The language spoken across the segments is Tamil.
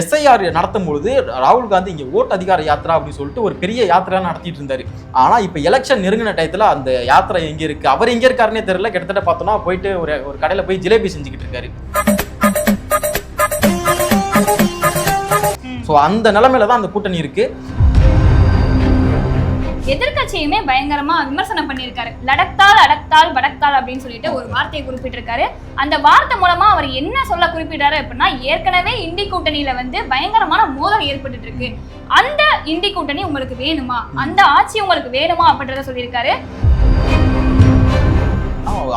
எஸ்ஐஆர் நடத்தும் பொழுது ராகுல் காந்தி இங்கே ஓட்டு அதிகார யாத்திரா அப்படின்னு சொல்லிட்டு ஒரு பெரிய யாத்திரா நடத்திட்டு இருந்தாரு. ஆனால் இப்போ எலெக்ஷன் நெருங்கின டயத்தில் அந்த யாத்திரை எங்கே இருக்கு? அவர் எங்கே இருக்காருன்னே தெரியல. கிட்டத்தட்ட பார்த்தோம்னா போயிட்டு ஒரு ஒரு கடையில் போய் ஜிலேபி செஞ்சுக்கிட்டு இருக்காரு. ஸோ அந்த நிலமையில தான் அந்த கூட்டணி இருக்கு. எதிர்க்கட்சியுமே பயங்கரமா விமர்சனம் பண்ணியிருக்காரு. லடக்தால் அடக்தால் வடக்தால் அப்படின்னு சொல்லிட்டு ஒரு வார்த்தையை குறிப்பிட்டிருக்காரு. அந்த வார்த்தை மூலமா அவர் என்ன சொல்ல குறிப்பிட்டாரு அப்படின்னா ஏற்கனவே இந்தி கூட்டணியில வந்து பயங்கரமான மோதல் ஏற்பட்டுட்டு இருக்கு அந்த இந்தி கூட்டணி உங்களுக்கு வேணுமா? அந்த ஆட்சி உங்களுக்கு வேணுமா அப்படின்றத சொல்லியிருக்காரு.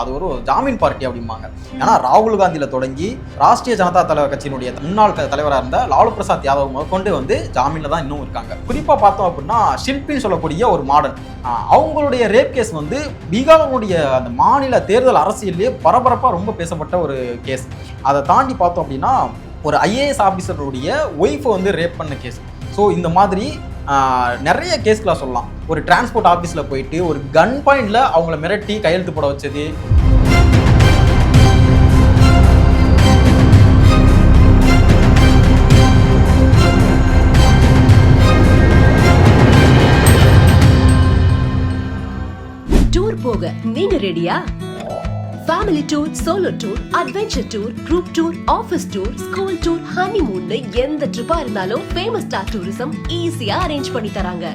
அது ஒரு ஜாமீன் பார்ட்டி அப்படிம்பாங்க. ஏன்னா ராகுல் காந்தியில தொடங்கி ராஷ்டிரிய ஜனதா தலைவர் கட்சியினுடைய முன்னாள் தலைவராக இருந்த லாலு பிரசாத் யாதவ் முதற்கொண்டு வந்து ஜாமீன்ல தான் இன்னும் இருக்காங்க. குறிப்பா பார்த்தோம் அப்படின்னா ஷில்பின்னு சொல்லக்கூடிய ஒரு மாடர்ன் அவங்களுடைய ரேப் கேஸ் வந்து பீகாருடைய அந்த மாநில தேர்தல் அரசியல்லே பரபரப்பா ரொம்ப பேசப்பட்ட ஒரு கேஸ் அதை தாண்டி பார்த்தோம் அப்படின்னா ஒரு ஐஏஎஸ் ஆஃபீஸருடைய ஒய்ஃபை வந்து ரேப் பண்ண கேஸ் ஸோ இந்த மாதிரி நிறைய கேஸ்களாக சொல்லலாம். ஒரு டிரான்ஸ்போர்ட் ஆஃபீஸில் போயிட்டு ஒரு கன் பாயிண்ட்ல அவங்கள மிரட்டி கையெழுத்து போட வச்சது. டூர் போக நீங்க ரெடியா family tour solo tour adventure tour group tour office tour school tour honeymoon எந்த ட்ரிப்பா இருந்தாலும் ஃபேமஸ் ஸ்டார் டூரிசம் ஈஸியா அரேஞ்ச் பண்ணி தராங்க.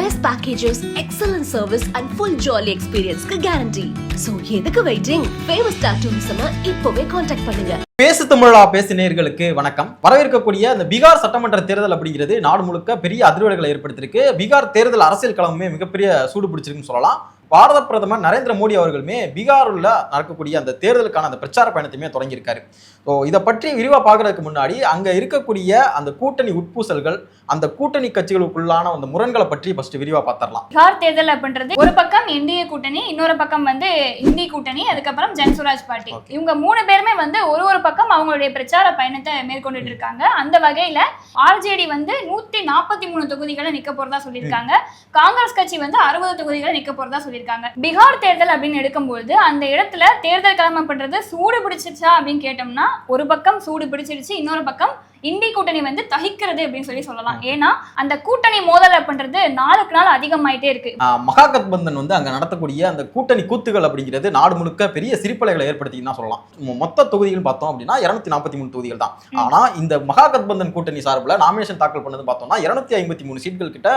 Best packages excellent service and full jolly எக்ஸ்பீரியன்ஸ்க்கு guarantee so எதுக்கு வெயிட்டிங் ஃபேமஸ் ஸ்டார் டூரிசம் இப்பவே காண்டாக்ட் பண்ணுங்க. பேசு தமிழா பேசு நேர்களுக்கு வணக்கம். வரவேற்கக்கூடிய இந்த பீகார் சட்டமன்ற தேர்தல் அப்படிங்கிறது நாடு முழுக்க பெரிய அதிர்வலைகளை ஏற்படுத்தியிருக்கு. பீகார் தேர்தல் அரசியல் களமுமே மிகப்பெரிய சூடு பிடிச்சிருக்குன்னு சொல்லலாம். பாரத பிரதமர் நரேந்திர மோடி அவர்களுமே பீகாரில் நடக்கக்கூடிய அந்த தேர்தலுக்கான அந்த பிரச்சார பயணத்தையுமே தொடங்கியிருக்காரு. ஸோ இதை பற்றி விரிவாக பார்க்கறதுக்கு முன்னாடி அங்கே இருக்கக்கூடிய அந்த கூட்டணி உட்பூசல்கள் அந்த கூட்டணி கட்சிகளுக்குள்ளான அந்த முரண்களை பற்றி ஃபர்ஸ்ட் விரிவாக பார்த்துடலாம். பீகார் தேர்தல் அப்படின்றது ஒரு பக்கம் என்டிஏ கூட்டணி இன்னொரு பக்கம் வந்து இந்தி கூட்டணி அதுக்கப்புறம் ஜன்சுராஜ் பார்ட்டி. இவங்க மூணு பேருமே வந்து ஒரு ஒரு பக்கம் அவங்களுடைய பிரச்சார பயணத்தை மேற்கொண்டுட்டு இருக்காங்க. அந்த வகையில ஆர்ஜேடி வந்து நூத்தி நாற்பத்தி மூணு தொகுதிகளை நிக்க போறதா சொல்லியிருக்காங்க. காங்கிரஸ் கட்சி வந்து அறுபது தொகுதிகளை நிக்க போறதா சொல்லியிருக்காங்க. பீகார் தேர்தல் அப்படின்னு எடுக்கும்போது அந்த இடத்துல தேர்தல் கிளம்ப பண்றது சூடு பிடிச்சிருச்சா அப்படின்னு கேட்டோம்னா ஒரு பக்கம் சூடு பிடிச்சிருச்சு இன்னொரு பக்கம் இந்தி கூட்டணி வந்து தகிக்கிறது அப்படின்னு சொல்லி சொல்லலாம். ஏன்னா அந்த கூட்டணி மோதல் அப்படின்றது நாளுக்கு நாள் அதிகமாயிட்டே இருக்கு. ஆஹ் மகாகத்பந்தன் வந்து அங்க நடத்தக்கூடிய அந்த கூட்டணி கூத்துகள் அப்படிங்கிறது நாடு முழுக்க பெரிய சிரிப்பலைகளை ஏற்படுத்தின்னு தான் சொல்லலாம். மொத்த தொகுதிகள் பார்த்தோம் அப்படின்னா இருநூத்தி நாற்பத்தி மூணு தொகுதிகள் தான். ஆனா இந்த மகாகத்பந்தன் கூட்டணி சார்பில் நாமினேஷன் தாக்கல் பண்ணது பார்த்தோம்னா இருநூத்தி ஐம்பத்தி மூணு சீட்கள் கிட்ட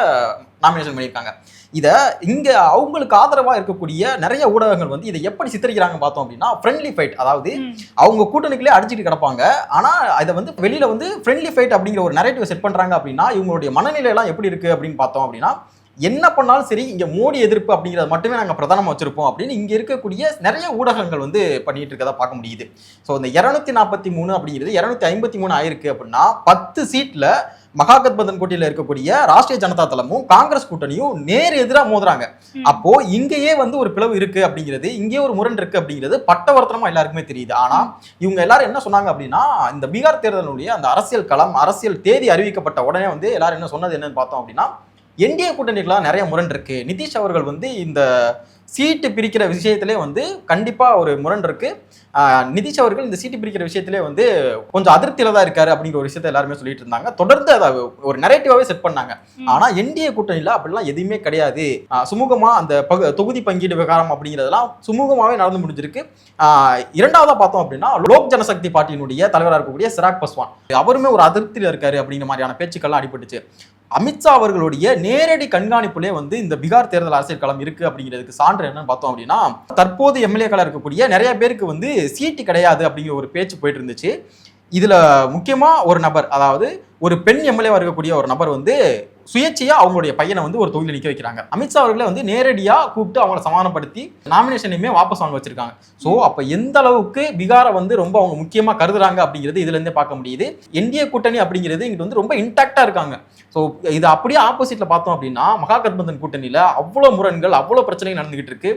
நாமினேஷன் பண்ணியிருக்காங்க. இத இங்க அவங்களுக்கு ஆதரவா இருக்கக்கூடிய நிறைய ஊடகங்கள் வந்து இதை எப்படி சித்தரிக்கிறாங்க பார்த்தோம் அப்படின்னா ஃப்ரெண்ட்லி ஃபைட் அதாவது. அவங்க கூட்டணிக்குள்ளே அடிச்சுட்டு கிடப்பாங்க. ஆனா அதை வந்து வெளியில வந்து ஃப்ரெண்ட்லி ஃபைட் அப்படிங்கிற ஒரு நரேட்டிவ் செட் பண்ணுறாங்க அப்படின்னா இவங்களுடைய மனநிலையெல்லாம் எப்படி இருக்குது அப்படின்னு பார்த்தோம் அப்படின்னா என்ன பண்ணாலும் சரி இங்கே மோடி எதிர்ப்பு அப்படிங்கிறத மட்டுமே நாங்கள் பிரதானமாக வச்சிருப்போம் அப்படின்னு இங்கே இருக்கக்கூடிய நிறைய ஊடகங்கள் வந்து பண்ணிட்டு இருக்கதா பார்க்க முடியுது. ஸோ இந்த இரநூத்தி நாற்பத்தி மூணு அப்படிங்கிறது இரநூத்தி ஐம்பத்தி மூணு ஆயிருக்கு அப்படின்னா பத்து சீட்டில் மகாகத்பந்தன் கூட்டணியில இருக்கக்கூடிய ராஷ்டிரிய ஜனதா தளமும் காங்கிரஸ் கூட்டணியும் நேர் எதிரா மோதுறாங்க. அப்போ இங்கேயே வந்து ஒரு பிளவு இருக்கு அப்படிங்கிறது இங்கேயே ஒரு முரண் இருக்கு அப்படிங்கிறது பட்டவர்த்தனமா எல்லாருக்குமே தெரியுது. ஆனா இவங்க எல்லாரும் என்ன சொன்னாங்க அப்படின்னா இந்த பீகார் தேர்தலுடைய அந்த அரசியல் களம் அரசியல் தேதி அறிவிக்கப்பட்ட உடனே வந்து எல்லாரும் என்ன சொன்னது என்னன்னு பார்த்தோம் அப்படின்னா என்டிஏ கூட்டணிக்கெல்லாம் நிறைய முரண் இருக்கு. நிதிஷ் அவர்கள் வந்து இந்த சீட்டு பிரிக்கிற விஷயத்திலே வந்து கண்டிப்பா ஒரு முரண் இருக்கு. ஆஹ் நிதிஷ் அவர்கள் இந்த சீட்டு பிரிக்கிற விஷயத்திலே வந்து கொஞ்சம் அதிருப்தியில தான் இருக்காரு அப்படிங்கிற ஒரு விஷயத்த எல்லாருமே சொல்லிட்டு இருந்தாங்க. தொடர்ந்து அதை ஒரு நெரேட்டிவாவே செட் பண்ணாங்க. ஆனா என்டிஏ கூட்டணியில அப்படிலாம் எதுவுமே கிடையாது. சுமூகமா அந்த பகு தொகுதி பங்கீடு விவகாரம் அப்படிங்கிறதெல்லாம் சுமூகமாவே நடந்து முடிஞ்சிருக்கு. இரண்டாவதா பார்த்தோம் அப்படின்னா லோக் ஜனசக்தி பார்ட்டியினுடைய தலைவராக இருக்கக்கூடிய சிராக் பஸ்வான். அவருமே ஒரு அதிருப்தியில இருக்காரு அப்படிங்கிற மாதிரியான பேச்சுக்கள்லாம் அடிபட்டுச்சு. அமித்ஷா அவர்களுடைய நேரடி கண்காணிப்புலே வந்து இந்த பீகார் தேர்தல் அரசியல் களம் இருக்கு அப்படிங்கிறதுக்கு சான்று என்னன்னு பார்த்தோம் அப்படின்னா தற்போது எம்எல்ஏக்களா இருக்கக்கூடிய நிறைய பேருக்கு வந்து சீட்டு கிடையாது அப்படிங்கிற ஒரு பேச்சு போயிட்டு இருந்துச்சு இதுல முக்கியமா ஒரு நபர் அதாவது ஒரு பெண் எம்எல்ஏ இருக்கக்கூடிய ஒரு நபர் வந்து சுயேட்சையா அவங்களுடைய பையனை வந்து ஒரு தொகுதியில் நிக்க வைக்கிறாங்க. அமித்ஷா அவர்களை வந்து நேரடியா கூப்பிட்டு அவங்கள சமாதானப்படுத்தி நாமினேஷனையுமே வாபஸ் வாங்க வச்சிருக்காங்க. ஸோ அப்ப எந்த அளவுக்கு பீகாரை வந்து ரொம்ப அவங்க முக்கியமா கருதுறாங்க அப்படிங்கிறது இதுல இருந்தே பார்க்க முடியுது. என்டிஏ கூட்டணி அப்படிங்கிறது இங்கிட்டு வந்து ரொம்ப இன்டாக்டா இருக்காங்க. ஸோ இது அப்படியே ஆப்போசிட்ல பார்த்தோம் அப்படின்னா மகாகத்பந்தன் கூட்டணியில அவ்வளோ முரண்கள் அவ்வளோ பிரச்சனைகள் நடந்துகிட்டு இருக்கு.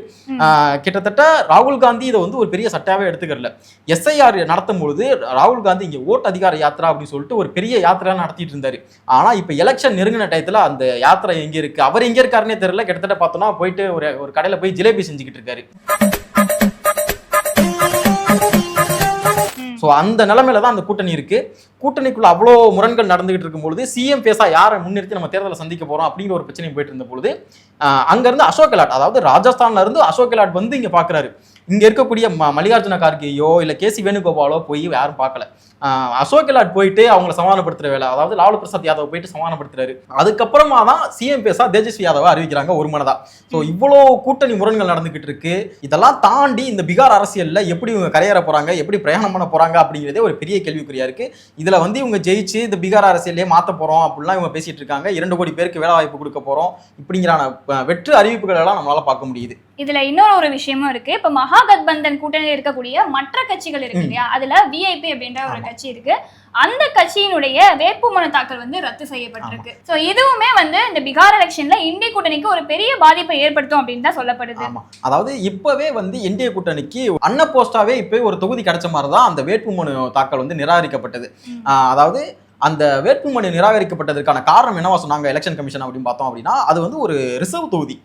கிட்டத்தட்ட ராகுல் காந்தி இதை வந்து ஒரு பெரிய சட்டாவே எடுத்துக்கறல. எஸ்ஐஆர் நடத்தும் பொழுது ராகுல் காந்தி இங்க ஓட்டு அதிகார யாத்திரா அப்படின்னு சொல்லிட்டு ஒரு பெரிய யாத்திரா நடத்திட்டு இருந்தாரு. ஆனா இப்ப எலெக்ஷன் நெருங்கின டயத்துல அந்த யாத்திரை எங்க இருக்கு? அவர் எங்க இருக்காருன்னே தெரியல. கிட்டத்தட்ட பார்த்தோம்னா போயிட்டு ஒரு ஒரு கடையில போய் ஜிலேபி செஞ்சுக்கிட்டு இருக்காரு. ஸோ அந்த நிலைமையில தான் அந்த கூட்டணி இருக்கு. கூட்டணிக்குள்ள அவ்வளோ முரண்கள் நடந்துகிட்டு இருக்கும்பொழுது சிஎம் பேசா யாரை முன்னிறுத்தி நம்ம தேர்தலை சந்திக்க போறோம் அப்படிங்கிற ஒரு பிரச்சனை போயிட்டு இருந்த பொழுது அங்கிருந்து அசோக் கெலாட் அதாவது ராஜஸ்தான்ல இருந்து அசோக் கெலாட் வந்து இங்க பாக்குறாரு. இங்க இருக்கக்கூடிய ம- மல்லிகார்ஜுன கார்கேயோ இல்ல கேசி வேணுகோபாலோ போய் யாரும் பார்க்கல அசோக் கெலாட் போயிட்டு அவங்கள சமாதானப்படுத்துற வேலை அதாவது லாலு பிரசாத் யாதவ் போயிட்டு சமாதானப்படுத்துறாரு. அதுக்கப்புறமா தான் சிஎம் பேசா தேஜஸ்வி யாதவ அறிவிக்கிறாங்க ஒரு மனதா ஸோ இவ்வளோ கூட்டணி முரண்கள் நடந்துகிட்டு இருக்கு. இதெல்லாம் தாண்டி இந்த பீகார் அரசியல்ல எப்படி இவங்க கரையேற போறாங்க எப்படி பிரயாணம் பண்ண போறாங்க அப்படிங்கிறதே ஒரு பெரிய கேள்விக்குறியா இருக்கு. இதுல வந்து இவங்க ஜெயிச்சு இந்த பீகார் அரசியலே மாத்த போறோம் அப்படிலாம் இவங்க பேசிட்டு இருக்காங்க. இரண்டு கோடி பேருக்கு வேலை வாய்ப்பு கொடுக்க போறோம் இப்படிங்கிறான வெற்று அறிவிப்புகள் எல்லாம் நம்மளால பார்க்க முடியுது. இதுல இன்னொரு ஒரு விஷயமும் இருக்கு. இப்ப மகாகத்பந்தன் கூட்டணியில் இருக்கக்கூடிய மற்ற கட்சிகள் இருக்கு இல்லையா? அதுல விஐபி அப்படின்ற ஒரு. கட்சி இருக்கு. அந்த கட்சியினுடைய வேட்புமனு தாக்கல் வந்து ரத்து செய்யப்பட்டிருக்கு. சோ இதுவுமே வந்து இந்த பீகார் எலெக்ஷன்ல இந்திய கூட்டணிக்கு ஒரு பெரிய பாதிப்பை ஏற்படுத்தும் அப்படின்னு தான் சொல்லப்படுது. அதாவது இப்பவே வந்து என்டிஏ கூட்டணிக்கு அன்ன போஸ்டாவே இப்போ ஒரு தொகுதி கிடைச்ச மாதிரி தான் அந்த வேட்புமனு தாக்கல் வந்து நிராகரிக்கப்பட்டது. அதாவது அந்த வேட்புமனு நிராகரிக்கப்பட்டதற்கான காரணம் என்னவா சொன்னாங்க எலெக்ஷன் கமிஷன் அப்படின்னு பார்த்தோம் அப்படின்னா அது வந்து ஒரு ரிசர்வ் தொகுதி.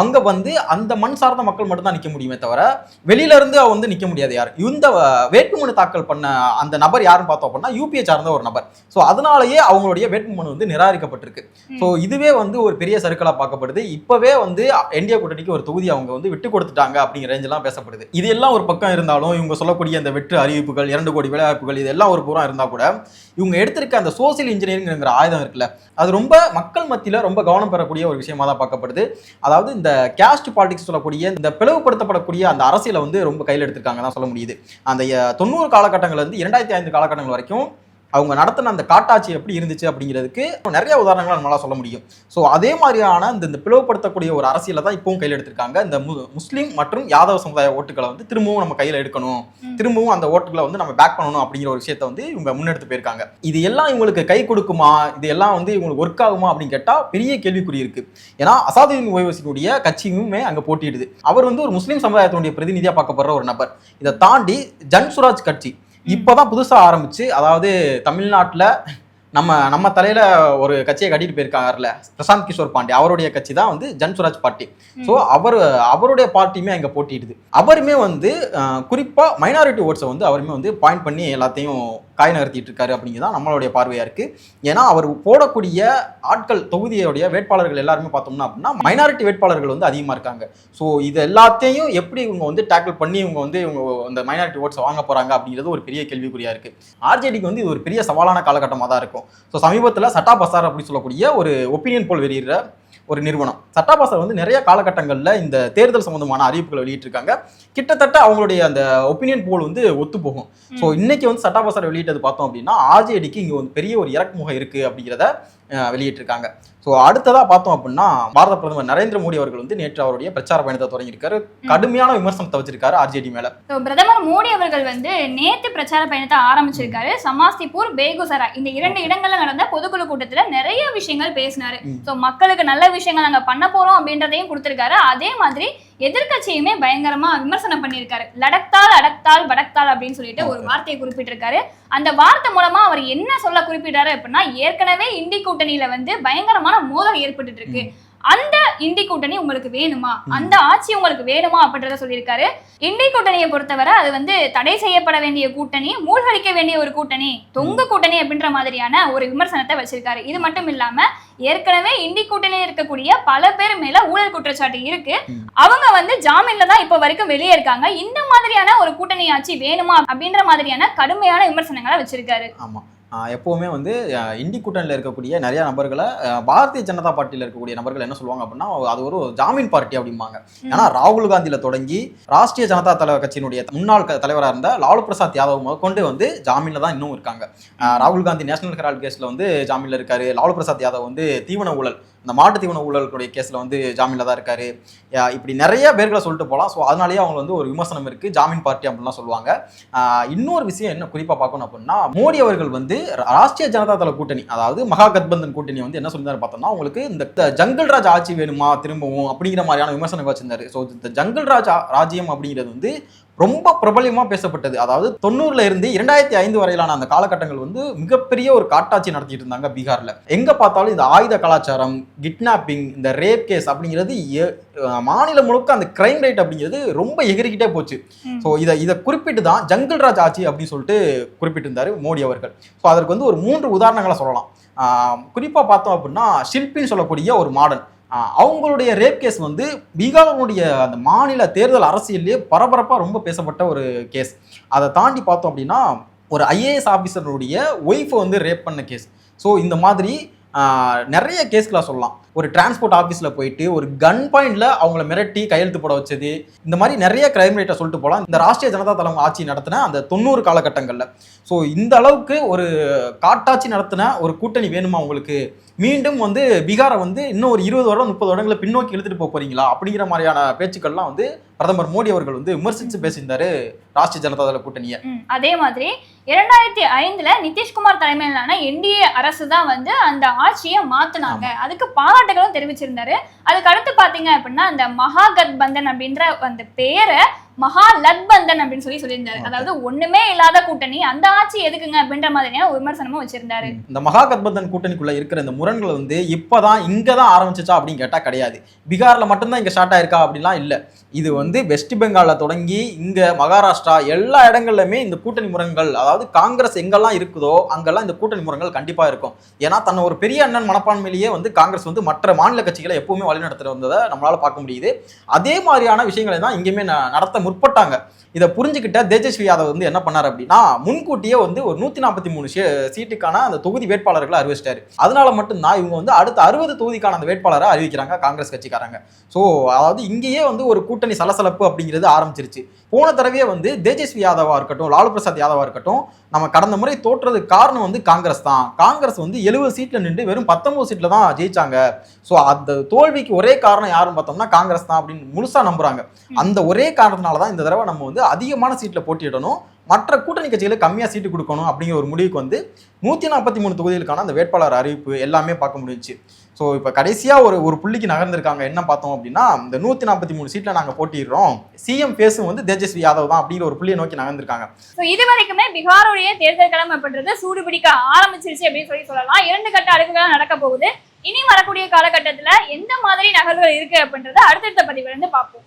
அங்க வந்து அந்த மண் சார்ந்த மக்கள் மட்டும் தான் நிக்க முடியுமே தவிர வெளியில இருந்து வந்து நிக்க முடியாது யார். இந்த வேட்புமனு தாக்கல் பண்ண அந்த நபர் யாருன்னு பார்த்தோம் அப்படின்னா யூபிஏ சார்ந்த ஒரு நபர். ஸோ அதனாலேயே அவங்களுடைய வேட்புமனு வந்து நிராகரிக்கப்பட்டிருக்கு. ஸோ இதுவே வந்து ஒரு பெரிய சர்க்கிளா பார்க்கப்படுது. இப்பவே வந்து என்டிஏ கூட்டணிக்கு ஒரு தொகுதி அவங்க வந்து விட்டு கொடுத்துட்டாங்க அப்படிங்கிற ரேஞ்செல்லாம் பேசப்படுது. இது எல்லாம் ஒரு பக்கம் இருந்தாலும் இவங்க சொல்லக்கூடிய அந்த வெற்று அறிவிப்புகள் இரண்டு கோடி வேலைவாய்ப்புகள் இதெல்லாம் ஒரு புறம் இருந்தா கூட இவங்க எடுத்திருக்க அந்த சோசியல் இன்ஜினியரிங்ற ஆயுதம் இருக்குல்ல அது ரொம்ப மக்கள் மத்தியில் ரொம்ப கவனம் பெறக்கூடிய ஒரு விஷயமா தான் பார்க்கப்படுது. அதாவது இந்த கேஸ்ட் பாலிடிக்ஸ் சொல்லக்கூடிய இந்த பிளவுபடுத்தப்படக்கூடிய அந்த அரசியலை வந்து ரொம்ப கையில் எடுத்திருக்காங்க தான் சொல்ல முடியுது. அந்த தொண்ணூறு காலகட்டங்கள் வந்து இரண்டாயிரத்தி ஐந்து காலகட்டங்கள் வரைக்கும் அவங்க நடத்தின அந்த காட்டாட்சி எப்படி இருந்துச்சு அப்படிங்கிறதுக்கு நிறைய உதாரணங்களை நம்மளால சொல்ல முடியும். ஸோ அதே மாதிரியான இந்த இந்த பிளவுபடுத்தக்கூடிய ஒரு அரசியலை தான் இப்பவும் கையில் எடுத்திருக்காங்க. இந்த மு- முஸ்லீம் மற்றும் யாதவ சமுதாய ஓட்டுகளை வந்து திரும்பவும் நம்ம கையில் எடுக்கணும். திரும்பவும் அந்த ஓட்டுகளை வந்து நம்ம பேக் பண்ணணும் அப்படிங்கிற ஒரு விஷயத்தை வந்து இவங்க முன்னெடுத்து போயிருக்காங்க. இது எல்லாம் இவங்களுக்கு கை கொடுக்குமா? இது எல்லாம் வந்து இவங்களுக்கு ஒர்க் ஆகுமா அப்படின்னு கேட்டா பெரிய கேள்விக்குறி இருக்கு. ஏன்னா அசாதுதீன் ஓய்வசினுடைய கட்சியுமே அங்க போட்டியிடுது. அவர் வந்து ஒரு முஸ்லீம் சமுதாயத்தினுடைய பிரதிநிதியா பார்க்கப்படுற ஒரு நபர். இதை தாண்டி ஜன் சுராஜ் கட்சி இப்போதான் புதுசா ஆரம்பிச்சு அதாவது தமிழ்நாட்டுல நம்ம நம்ம தலையில ஒரு கட்சியை கட்டிட்டு போயிருக்காங்கல்ல பிரசாந்த் கிஷோர் பாண்டே. அவருடைய கட்சி தான் வந்து ஜன் சுராஜ் பார்ட்டி. ஸோ அவர் அவருடைய பார்ட்டியுமே அங்கே போட்டியிடுது. அவருமே வந்து அஹ், குறிப்பா மைனாரிட்டி ஓட்ஸை வந்து அவருமே வந்து பாயிண்ட் பண்ணி எல்லாத்தையும் காய் நகர்த்திட்டு இருக்காரு அப்படிங்கிறதான் நம்மளுடைய பார்வையா இருக்கு. ஏன்னா அவர் போடக்கூடிய ஆட்கள் தொகுதியோடைய வேட்பாளர்கள் எல்லாருமே பார்த்தோம்னா அப்படின்னா மைனாரிட்டி வேட்பாளர்கள் வந்து அதிகமாக இருக்காங்க. ஸோ இது எல்லாத்தையும் எப்படி இவங்க வந்து டேக்கிள் பண்ணி இவங்க வந்து இவங்க அந்த மைனாரிட்டி ஓட்ஸ் வாங்க போறாங்க அப்படிங்கிறது ஒரு பெரிய கேள்விக்குறியா இருக்கு. ஆர்ஜேடிக்கு வந்து இது ஒரு பெரிய சவாலான காலகட்டமாக தான் இருக்கும். ஸோ சமீபத்தில் சட்டா பசார் அப்படின்னு சொல்லக்கூடிய ஒரு ஒப்பீனியன் போல் வெளியிடுற ஒரு நிறுவனம். சட்டா பசார் வந்து நிறைய காலகட்டங்களில் இந்த தேர்தல் சம்பந்தமான அறிவிப்புகளை வெளியிட்டிருக்காங்க. கிட்டத்தட்ட அவங்களுடைய அந்த ஒப்பீனியன் போல் வந்து ஒத்து போகும் ஸோ இன்னைக்கு வந்து சட்டா பசார் வெளியிட்டது பார்த்தோம் அப்படின்னா ஆர்ஜேடிக்கு இங்கே வந்து பெரிய ஒரு இறக்குமுகம் இருக்கு அப்படிங்கிறத வெளியிட்டிருக்காங்க. ஸோ அடுத்ததா பார்த்தோம் அப்படின்னா பாரத பிரதமர் நரேந்திர மோடி அவர்கள் வந்து நேற்று அவருடைய பிரச்சார பயணத்தை தொடங்கியிருக்காரு. கடுமையான விமர்சனத்தை வச்சிருக்காரு ஆர்ஜேடி மேல. பிரதமர் மோடி அவர்கள் வந்து நேத்து பிரச்சார பயணத்தை ஆரம்பிச்சிருக்காரு. சமாஸ்திபூர் பேகுசராய் இந்த இரண்டு இடங்கள்ல நடந்த பொதுக்குழு கூட்டத்துல நிறைய விஷயங்கள் பேசினாரு. சோ மக்களுக்கு நல்ல விஷயங்கள் நாங்க பண்ண போறோம் அப்படின்றதையும் கொடுத்திருக்காரு. அதே மாதிரி எதிர்க்கட்சியுமே பயங்கரமா விமர்சனம் பண்ணியிருக்காரு. லடக்தால் அடக்தால் படக்தால் அப்படின்னு சொல்லிட்டு ஒரு வார்த்தையை குறிப்பிட்டிருக்காரு. அந்த வார்த்தை மூலமா அவர் என்ன சொல்ல குறிப்பிட்டாரு அப்படின்னா ஏற்கனவே இந்தி கூட்டணியில வந்து பயங்கரமான மோதல் ஏற்பட்டுட்டு இருக்கு. அந்த இந்தி கூட்டணி உங்களுக்கு வேணுமா? அந்த ஆட்சி உங்களுக்கு வேணுமா அப்படின்றத சொல்லியிருக்காரு. இந்தி கூட்டணியை பொறுத்தவரை அது வந்து தடை செய்யப்பட வேண்டிய கூட்டணி மூழ்கடிக்க வேண்டிய ஒரு கூட்டணி தொங்கு கூட்டணி அப்படின்ற மாதிரியான ஒரு விமர்சனத்தை வச்சிருக்காரு. இது மட்டும் இல்லாம ஏற்கனவே இந்தி கூட்டணியில் இருக்கக்கூடிய பல பேர் மேல ஊழல் குற்றச்சாட்டு இருக்கு. அவங்க வந்து ஜாமீன்ல தான் இப்ப வரைக்கும் வெளியே இருக்காங்க. இந்த மாதிரியான ஒரு கூட்டணி ஆட்சி வேணுமா அப்படின்ற மாதிரியான கடுமையான விமர்சனங்களை வச்சிருக்காரு. ஆமா. எப்பவுமே வந்து இந்தி கூட்டணியில் இருக்கக்கூடிய நிறைய நபர்களை பாரதிய ஜனதா பார்ட்டியில் இருக்கக்கூடிய நபர்கள் என்ன சொல்லுவாங்க அப்படின்னா அது ஒரு ஜாமீன் பார்ட்டி அப்படிம்பாங்க. ஏன்னா ராகுல் காந்தியில தொடங்கி ராஷ்டிரிய ஜனதா தலைவர் கட்சியினுடைய முன்னாள் க- தலைவரா இருந்த லாலு பிரசாத் யாதவ் முதற்கொண்டு வந்து ஜாமீன்ல தான் இன்னும் இருக்காங்க. ராகுல் காந்தி நேஷனல் ஹெரால்ட் கேஸ்ல வந்து ஜாமீன்ல இருக்காரு. லாலு பிரசாத் யாதவ் வந்து தீவன ஊழல் இந்த மாட்டு தீவன ஊழலுடைய கேஸ்ல வந்து ஜாமீன்ல தான் இருக்காரு. இப்படி நிறைய பேர்களை சொல்லிட்டு போகலாம் ஸோ அதனாலேயே அவங்க வந்து ஒரு விமர்சனம் இருக்கு. ஜாமீன் பார்ட்டி அப்படின்லாம் சொல்லுவாங்க. இன்னொரு விஷயம் என்ன குறிப்பா பார்க்கணும் அப்படின்னா மோடி அவர்கள் வந்து ராஷ்டிரிய ஜனதா தள கூட்டணி அதாவது மகா கத்பந்தன் கூட்டணி வந்து என்ன சொல்லியிருந்தாரு பார்த்தோம்னா உங்களுக்கு இந்த த- ஜங்கல் ராஜ் ஆட்சி வேணுமா திரும்பவும் அப்படிங்கிற மாதிரியான விமர்சனம் வச்சிருந்தாரு. ஸோ இந்த ஜங்கல் ராஜ் ராஜ்யம் அப்படிங்கிறது வந்து ரொம்ப பிரபலியமா பேசப்பட்டது. அதாவது தொண்ணூறுல இருந்து இரண்டாயிரத்தி ஐந்து வரையிலான அந்த காலகட்டங்கள் வந்து மிகப்பெரிய ஒரு காட்டாட்சி நடத்திட்டு இருந்தாங்க பீகார்ல. எங்க பார்த்தாலும் இந்த ஆயுத கலாச்சாரம் கிட்னாப்பிங் இந்த ரேப் கேஸ் அப்படிங்கிறது மாநிலம் முழுக்க அந்த கிரைம் ரேட் அப்படிங்கிறது ரொம்ப எகிரிக்கிட்டே போச்சு. ஸோ இதை இதை குறிப்பிட்டு தான் ஜங்கிள் ராஜ் ஆட்சி அப்படின்னு சொல்லிட்டு குறிப்பிட்டிருந்தாரு மோடி அவர்கள். ஸோ அதற்கு வந்து ஒரு மூன்று உதாரணங்களை சொல்லலாம். குறிப்பாக பார்த்தோம் அப்படின்னா ஷில்பின்னு சொல்லக்கூடிய ஒரு மாடல். அவங்களுடைய ரேப் கேஸ் வந்து பீகாருடைய அந்த மாநில தேர்தல் அரசியல்லே பரபரப்பாக ரொம்ப பேசப்பட்ட ஒரு கேஸ் அதை தாண்டி பார்த்தோம் அப்படின்னா ஒரு ஐஏஎஸ் ஆஃபீஸருடைய ஒய்ஃபை வந்து ரேப் பண்ண கேஸ் ஸோ இந்த மாதிரி நிறைய கேஸ்களை சொல்லலாம். ஒரு டிரான்ஸ்போர்ட் ஆஃபீஸில் போயிட்டு ஒரு கன் பாயிண்டில் அவங்கள மிரட்டி கையெழுத்து போட வச்சது. இந்த மாதிரி நிறைய கிரைம் ரேட்டை சொல்லிட்டு போகலாம். இந்த ராஷ்டிரிய ஜனதா தளம் ஆட்சி நடத்தின அந்த தொண்ணூறு காலகட்டங்களில். ஸோ இந்த அளவுக்கு ஒரு காட்டாட்சி நடத்தின ஒரு கூட்டணி வேணுமா உங்களுக்கு? மீண்டும் வந்து பீகாரை வந்து இன்னும் ஒரு இருபது வருடம் முப்பது வருடங்களை பின்னோக்கி இழுத்துட்டு போக போறீங்களா? அப்படிங்கிற மாதிரியான பேச்சுக்கள்லாம் வந்து பிரதமர் மோடி அவர்கள் வந்து விமர்சித்து பேசியிருந்தாரு ராஷ்டிரிய ஜனதா தள கூட்டணியை. அதே மாதிரி இரண்டாயிரத்தி ஐந்துல நிதிஷ்குமார் தலைமையிலான என்டிஏ அரசு தான் வந்து அந்த ஆட்சியை மாத்துனாங்க. அதுக்கு பாராட்டுகளும் தெரிவிச்சிருந்தாரு. அதுக்கு அடுத்து பாத்தீங்க அப்படின்னா அந்த மகாகத்பந்தன் அப்படின்ற அந்த பேரை மகா லத்பந்தன் அப்படின்னு சொல்லி சொல்லியிருந்தாரு. அதாவது ஒண்ணுமே இல்லாத கூட்டணி. அந்த ஆட்சி எதுக்குங்க அப்படின்ற மாதிரியான விமர்சனமும் வச்சிருந்தாரு. இந்த மகாகத்பந்தன் கூட்டணிக்குள்ள இருக்கிற இந்த முரண்கள் வந்து இப்பதான் இங்க தான் ஆரம்பிச்சிச்சா அப்படின்னு கேட்டா கிடையாது. பீகார்ல மட்டும்தான் இங்க ஸ்டார்ட் ஆயிருக்கா அப்படிலாம் இல்ல. இது வந்து வந்து வெஸ்ட் பெங்காலில் தொடங்கி இங்கே மகாராஷ்டிரா எல்லா இடங்கள்லையுமே இந்த கூட்டணி முரண்கள் அதாவது காங்கிரஸ் எங்கெல்லாம் இருக்குதோ அங்கெல்லாம் இந்த கூட்டணி முரண்கள் கண்டிப்பாக இருக்கும். ஏன்னா தன்னை ஒரு பெரிய அண்ணன் மனப்பான்மையிலேயே வந்து காங்கிரஸ் வந்து மற்ற மாநில கட்சிகளை எப்பவுமே வழிநடத்திட்டு வந்ததை நம்மளால் பார்க்க முடியுது. அதே மாதிரியான விஷயங்களை தான் இங்கேயுமே நடத்த முற்பட்டாங்க. இதை புரிஞ்சுக்கிட்ட தேஜஸ்வி யாதவ் வந்து என்ன பண்ணார் அப்படின்னா முன்கூட்டியே வந்து ஒரு நூற்றி நாற்பத்தி மூணு சீட்டுக்கான அந்த தொகுதி வேட்பாளர்களை அறிவிச்சிட்டாரு. அதனால மட்டும்தான் இவங்க வந்து அடுத்த அறுபது தொகுதிக்கான அந்த வேட்பாளரை அறிவிக்கிறாங்க காங்கிரஸ் கட்சிக்காரங்க. ஸோ அதாவது இங்கேயே வந்து ஒரு கூட்டணி சலசலப்பு அப்படிங்கிறது ஆரம்பிச்சிருச்சு. போன தடவையே வந்து தேஜஸ்வி யாதவா இருக்கட்டும் லாலு பிரசாத் யாதவா இருக்கட்டும் நம்ம கடந்த முறை தோற்றதுக்கு காரணம் வந்து காங்கிரஸ் தான். காங்கிரஸ் வந்து எழுபது சீட்ல நின்று வெறும் பத்தொன்பது சீட்ல தான் ஜெயிச்சாங்க. ஸோ அந்த தோல்விக்கு ஒரே காரணம் யாருன்னு பார்த்தோம்னா காங்கிரஸ் தான் அப்படின்னு முழுசா நம்புறாங்க. அந்த ஒரே காரணத்தினால தான் இந்த தடவை நம்ம வந்து அதிகமான சீட்ல போட்டியிடணும். மற்ற கூட்டணி கட்சிகளுக்கு கம்மியாக சீட்டு கொடுக்கணும் அப்படிங்கிற ஒரு முடிவுக்கு வந்து நூற்றி நாற்பத்தி மூணு தொகுதிகளுக்கான அந்த வேட்பாளர் அறிவிப்பு எல்லாமே பார்க்க முடிஞ்சுச்சு. ஸோ இப்போ கடைசியாக ஒரு ஒரு புள்ளிக்கு நகர்ந்திருக்காங்க. என்ன பார்த்தோம் அப்படின்னா இந்த நூற்றி நாற்பத்தி மூணு சீட்டில் நாங்கள் போட்டிடுறோம் சிஎம் பேஸும் வந்து தேஜஸ்வி யாதவ் தான் அப்படிங்கிற ஒரு புள்ளியை நோக்கி நகர்ந்திருக்காங்க. ஸோ இது வரைக்குமே பீகாருடைய தேர்தல் களம் அப்படின்றது சூடு பிடிக்க ஆரம்பிச்சிருச்சு அப்படின்னு சொல்லி சொல்லலாம். இரண்டு கட்ட அடுக்குகள் நடக்க போகுது. இனி வரக்கூடிய காலகட்டத்தில் எந்த மாதிரி நகர்வுகள் இருக்கு அப்படின்றத அடுத்தடுத்த பதிவுலேருந்து பார்ப்போம்.